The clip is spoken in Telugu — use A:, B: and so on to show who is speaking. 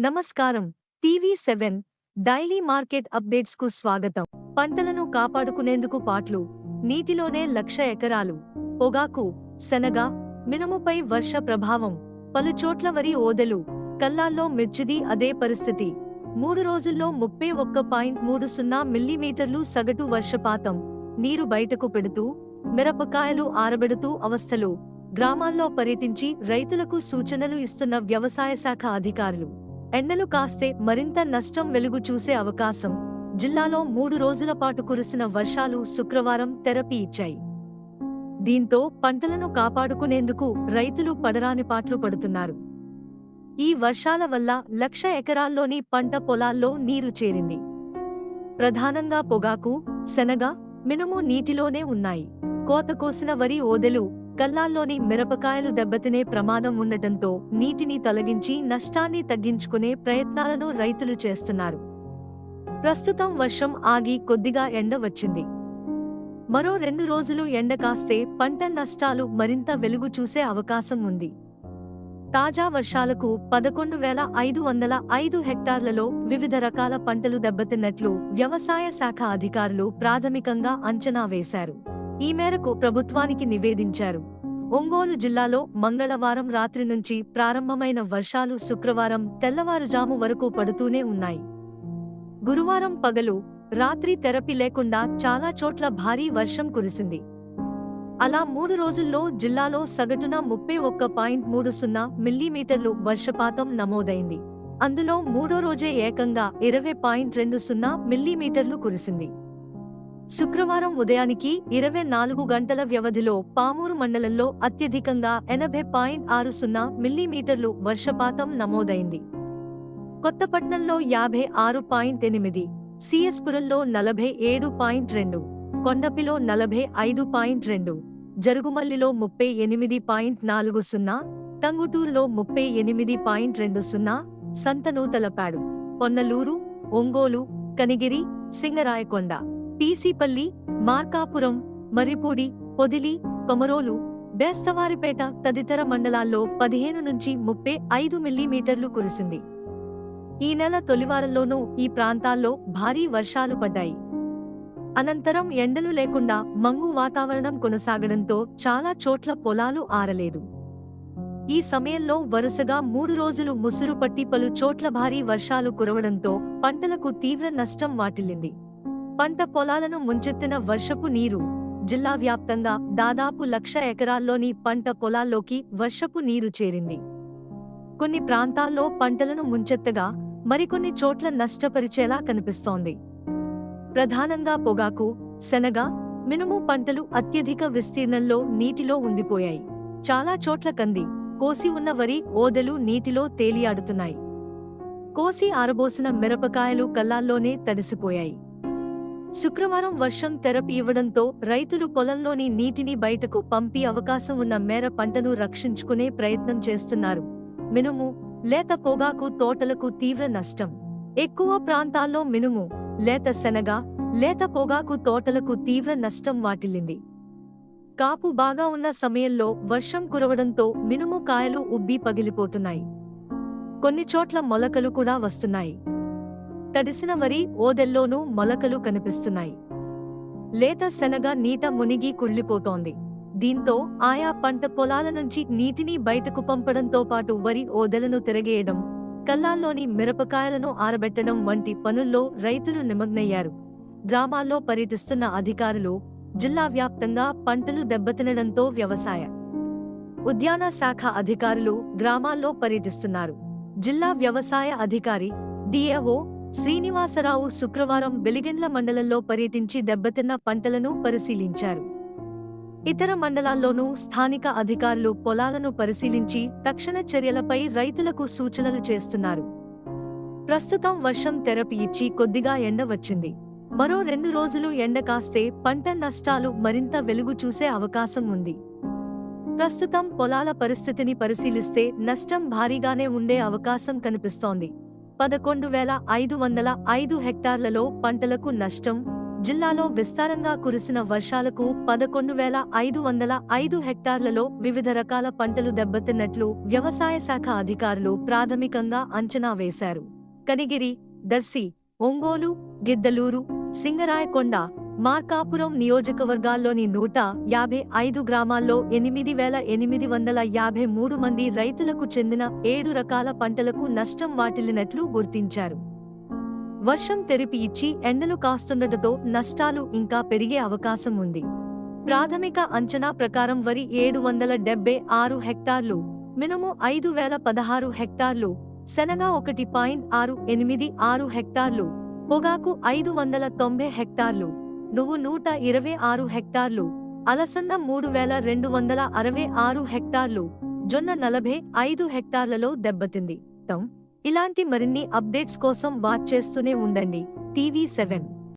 A: నమస్కారం. టీవీ సెవెన్ డైలీ మార్కెట్ అప్డేట్స్కు స్వాగతం. పంటలను కాపాడుకునేందుకు పాట్లు. నీటిలోనే లక్ష ఎకరాలు. పొగాకు శనగ మినుముపై వర్ష ప్రభావం. పలుచోట్ల వరి ఓదెలు. కల్లాల్లో మిర్చిది అదే పరిస్థితి. మూడు రోజుల్లో ముప్పై ఒక్క పాయింట్ మూడు సున్నా మిల్లీమీటర్లు సగటు వర్షపాతం. నీరు బయటకు పెడుతూ మిరపకాయలు ఆరబెడుతూ అవస్థలు. గ్రామాల్లో పర్యటించి రైతులకు సూచనలు ఇస్తున్న వ్యవసాయ శాఖ అధికారులు. ఎండలు కాస్తే మరింత నష్టం వెలుగు చూసే అవకాశం. జిల్లాలో మూడు రోజుల పాటు కురిసిన వర్షాలు శుక్రవారం తెరపి ఇచ్చాయి. దీంతో పంటలను కాపాడుకునేందుకు రైతులు పడరాని పాట్లు పడుతున్నారు. ఈ వర్షాల వల్ల లక్ష ఎకరాల్లోని పంట పొలాల్లో నీరు చేరింది. ప్రధానంగా పొగాకు శనగ మినుము నీటిలోనే ఉన్నాయి. కోత కోసిన వరి ఓదెలు కల్లాల్లోని మిరపకాయలు దెబ్బతినే ప్రమాదం ఉండటంతో నీటిని తొలగించి నష్టాన్ని తగ్గించుకునే ప్రయత్నాలను రైతులు చేస్తున్నారు. ప్రస్తుతం వర్షం ఆగి కొద్దిగా ఎండ వచ్చింది. మరో రెండు రోజులు ఎండ కాస్తే పంట నష్టాలు మరింత వెలుగు చూసే అవకాశం ఉంది. తాజా వర్షాలకు పదకొండు వేల ఐదు వందల ఐదు హెక్టార్లలో వివిధ రకాల పంటలు దెబ్బతిన్నట్లు వ్యవసాయ శాఖ అధికారులు ప్రాథమికంగా అంచనా వేశారు. ఈ మేరకు ప్రభుత్వానికి నివేదించారు. ఒంగోలు జిల్లాలో మంగళవారం రాత్రి నుంచి ప్రారంభమైన వర్షాలు శుక్రవారం తెల్లవారుజాము వరకు పడుతూనే ఉన్నాయి. గురువారం పగలు రాత్రి తెరపి లేకుండా చాలా చోట్ల భారీ వర్షం కురిసింది. అలా మూడు రోజుల్లో జిల్లాలో సగటున ముప్పై ఒక్క పాయింట్ మూడు సున్నా మిల్లీమీటర్లు వర్షపాతం నమోదైంది. అందులో మూడో రోజే ఏకంగా ఇరవై పాయింట్ రెండు సున్నా మిల్లీమీటర్లు కురిసింది. శుక్రవారం ఉదయానికి ఇరవై నాలుగు గంటల వ్యవధిలో పామూరు మండలంలో అత్యధికంగా ఎనభై పాయింట్ ఆరు సున్నా మిల్లీమీటర్లు వర్షపాతం నమోదైంది. కొత్తపట్నంలో యాభై ఆరు పాయింట్ ఎనిమిది సిఎస్పురంలో నలభై ఏడు పాయింట్ రెండు కొండపిలో నలభై ఐదు పాయింట్ రెండు జరుగుమల్లిలో ముప్పై ఎనిమిది పాయింట్ నాలుగు సున్నా టంగుటూరులో ముప్పై ఎనిమిది పాయింట్ రెండు సున్నా సంతనూతలపాడు పొన్నలూరు ఒంగోలు కనిగిరి సింగరాయకొండ. పీసీపల్లి మార్కాపురం మరిపూడి పొదిలి కొమరోలు బేస్తవారిపేట తదితర మండలాల్లో పదిహేను నుంచి ముప్పై ఐదు మిల్లీమీటర్లు కురిసింది. ఈ నెల తొలివారంలోనూ ఈ ప్రాంతాల్లో భారీ వర్షాలు పడ్డాయి. అనంతరం ఎండలు లేకుండా మంగు వాతావరణం కొనసాగడంతో చాలా చోట్ల పొలాలు ఆరలేదు. ఈ సమయంలో వరుసగా మూడు రోజులు ముసురు పట్టి పలు చోట్ల భారీ వర్షాలు కురవడంతో పంటలకు తీవ్ర నష్టం వాటిల్లింది. పంట పొలాలను ముంచెత్తిన వర్షపు నీరు. జిల్లా వ్యాప్తంగా దాదాపు లక్ష ఎకరాల్లోని పంట పొలాల్లోకి వర్షపు నీరు చేరింది. కొన్ని ప్రాంతాల్లో పంటలను ముంచెత్తగా మరికొన్ని చోట్ల నష్టపరిచేలా కనిపిస్తోంది. ప్రధానంగా పొగాకు శనగ మినుము పంటలు అత్యధిక విస్తీర్ణంలో నీటిలో ఉండిపోయాయి. చాలా చోట్ల కంది కోసి ఉన్న వరి ఓదెలు నీటిలో తేలియాడుతున్నాయి. కోసి ఆరబోసిన మిరపకాయలు కల్లాల్లోనే తడిసిపోయాయి. శుక్రవారం వర్షం తెరపి ఇవ్వడంతో రైతులు పొలంలోని నీటిని బయటకు పంపి అవకాశం ఉన్న మేర పంటను రక్షించుకునే ప్రయత్నం చేస్తున్నారు. మినుము లేత పొగాకు తోటలకు తీవ్ర నష్టం. ఎక్కువ ప్రాంతాల్లో మినుము లేత శనగ లేత పొగాకు తోటలకు తీవ్ర నష్టం వాటిల్లింది. కాపు బాగా ఉన్న సమయంలో వర్షం కురవడంతో మినుము కాయలు ఉబ్బి పగిలిపోతున్నాయి. కొన్ని చోట్ల మొలకలు కూడా వస్తున్నాయి. తడిసిన వరి ఓదెల్లోనూ మొలకలు కనిపిస్తున్నాయి. లేత శనగ నీట మునిగి కుళ్ళిపోతోంది. దీంతో ఆయా పంట పొలాల నుంచి నీటిని బయటకు పంపడంతో పాటు వరి ఓదెలను తిరగేయడం కల్లాల్లోని మిరపకాయలను ఆరబెట్టడం వంటి పనుల్లో రైతులు నిమగ్నయ్యారు. గ్రామాల్లో పర్యటిస్తున్న అధికారులు జిల్లా వ్యాప్తంగా పంటలు దెబ్బతినడంతో వ్యవసాయ ఉద్యాన శాఖ అధికారులు గ్రామాల్లో పర్యటిస్తున్నారు. జిల్లా వ్యవసాయ అధికారి డిఏఓ శ్రీనివాసరావు శుక్రవారం వెలిగెండ్ల మండలంలో పర్యటించి దెబ్బతిన్న పంటలను పరిశీలించారు. ఇతర మండలాల్లోనూ స్థానిక అధికారులు పొలాలను పరిశీలించి తక్షణ చర్యలపై రైతులకు సూచనలు చేస్తున్నారు. ప్రస్తుతం వర్షం తెరపి ఇచ్చి కొద్దిగా ఎండ వచ్చింది. మరో రెండు రోజులు ఎండ కాస్తే పంట నష్టాలు మరింత వెలుగు చూసే అవకాశం ఉంది. ప్రస్తుతం పొలాల పరిస్థితిని పరిశీలిస్తే నష్టం భారీగానే ఉండే అవకాశం కనిపిస్తోంది. పదకొండు వేల ఐదు వందల ఐదు హెక్టార్లలో పంటలకు నష్టం జిల్లాలో విస్తారంగా కురిసిన వర్షాలకు పదకొండు వేల ఐదు వందల ఐదు హెక్టార్లలో వివిధ రకాల పంటలు దెబ్బతిన్నట్లు వ్యవసాయ శాఖ అధికారులు ప్రాథమికంగా అంచనా వేశారు. కనిగిరి దర్శి ఒంగోలు గిద్దలూరు సింగరాయకొండ మార్కాపురం నియోజకవర్గాల్లోని నూట యాభై ఐదు గ్రామాల్లో ఎనిమిది వేల ఎనిమిది వందల యాభై మూడు మంది రైతులకు చెందిన ఏడు రకాల పంటలకు నష్టం వాటిల్లినట్లు గుర్తించారు. వర్షం తెరిపి ఇచ్చి ఎండలు కాస్తుండటంతో నష్టాలు ఇంకా పెరిగే అవకాశం ఉంది. ప్రాథమిక అంచనా ప్రకారం వరి ఏడు వందల డెబ్బై ఆరు హెక్టార్లు మినుము ఐదు వేల పదహారు హెక్టార్లు శనగ ఒకటి పాయింట్ ఆరు ఎనిమిది ఆరు హెక్టార్లు పొగాకు ఐదు వందల తొంభై హెక్టార్లు నువ్వు నూట ఇరవై ఆరు హెక్టార్లు అలసంద మూడు వేల రెండు వందల అరవై ఆరు హెక్టార్లు జొన్న నలభై ఐదు హెక్టార్లలో దెబ్బతింది. తమ్ ఇలాంటి మరిన్ని అప్డేట్స్ కోసం వాచ్ చేస్తూనే ఉండండి. TV seven.